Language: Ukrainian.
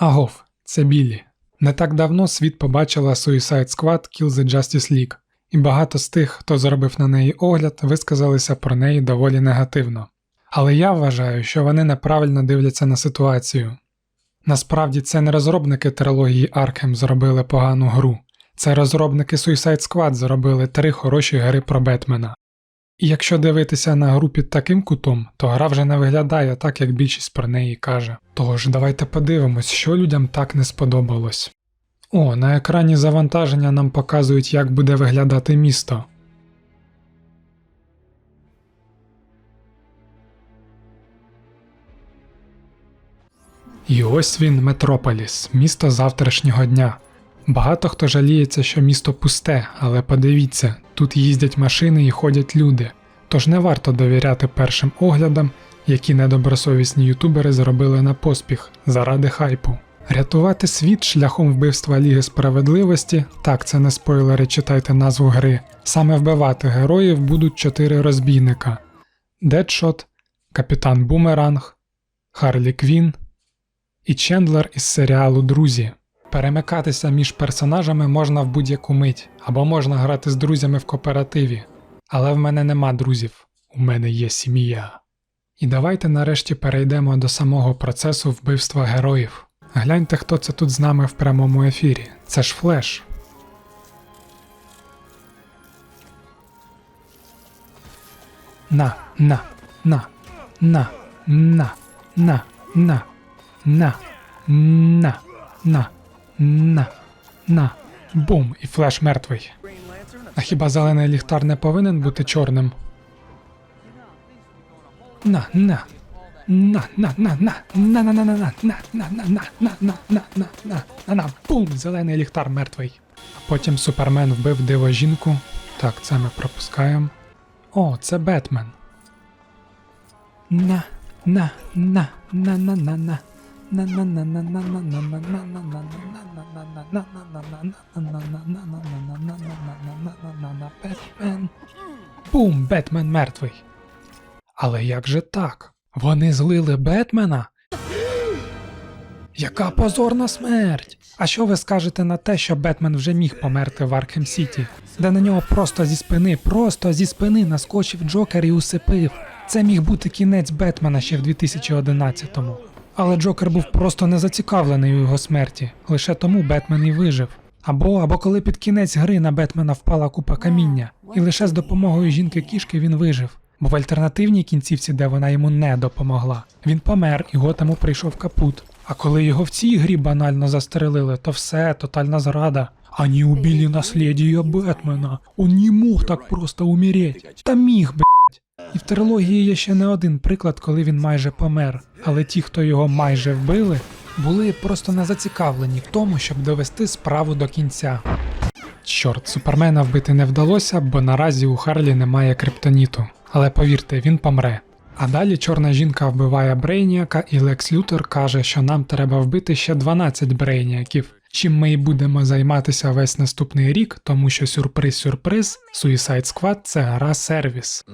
Агов, це Біллі. Не так давно світ побачила Suicide Squad Kill the Justice League, і багато з тих, хто зробив на неї огляд, висказалися про неї доволі негативно. Але я вважаю, що вони неправильно дивляться на ситуацію. Насправді це не розробники трилогії Arkham зробили погану гру, це розробники Suicide Squad зробили три хороші гри про Бетмена. І якщо дивитися на гру під таким кутом, то гра вже не виглядає так, як більшість про неї каже. Тож давайте подивимось, що людям так не сподобалось. О, на екрані завантаження нам показують, як буде виглядати місто. І ось він, Метрополіс, місто завтрашнього дня. Багато хто жаліється, що місто пусте, але подивіться, тут їздять машини і ходять люди. Тож не варто довіряти першим оглядам, які недобросовісні ютубери зробили на поспіх заради хайпу. Рятувати світ шляхом вбивства Ліги справедливості, так це не спойлери, читайте назву гри. Саме вбивати героїв будуть чотири розбійника: Дедшот, Капітан Бумеранг, Харлі Квін і Чендлер із серіалу Друзі. Перемикатися між персонажами можна в будь-яку мить, або можна грати з друзями в кооперативі. Але в мене нема друзів, у мене є сім'я. І давайте нарешті перейдемо до самого процесу вбивства героїв. Гляньте, хто це тут з нами в прямому ефірі. Це ж флеш. На, на, на, на, на, на, на, на, на, на, на, на. Бум! І флеш мертвий. А хіба зелений ліхтар не повинен бути чорним? На, на. На, на, на, на, на, на, на, на, на, на, на, на, на, на, на, на, на, на, на, на, бум! Зелений ліхтар мертвий. А потім Супермен вбив диво жінку. Так, це ми пропускаємо. О, це Бетмен. На, на, на, на, на, на, на. Бетмен. Бум! Бетмен мертвий. Але як же так? Вони злили Бетмена? Яка позорна смерть! А що ви скажете на те, що Бетмен вже міг померти в Аркхем Сіті, де на нього просто зі спини, просто зі спини наскочив Джокер і усипив. Це міг бути кінець Бетмена ще в 2011-му. Але Джокер був просто не зацікавлений у його смерті, лише тому Бетмен і вижив. Або або коли під кінець гри на Бетмена впала купа каміння, і лише з допомогою жінки кішки він вижив. Бо в альтернативній кінцівці, де вона йому не допомогла, він помер і Готему прийшов капут. А коли його в цій грі банально застрелили, то все, тотальна зрада. Они убили наследие Бетмена. Он не мог так просто умереть. Та міг, блять. І в трилогії є ще не один приклад, коли він майже помер. Але ті, хто його майже вбили, були просто не зацікавлені в тому, щоб довести справу до кінця. Чорт, супермена вбити не вдалося, бо наразі у Харлі немає криптоніту. Але повірте, він помре. А далі чорна жінка вбиває Брейніака, і Лекс Лютер каже, що нам треба вбити ще 12 брейніаків. Чим ми і будемо займатися весь наступний рік, тому що сюрприз-сюрприз, Suicide Squad – це гра сервіс.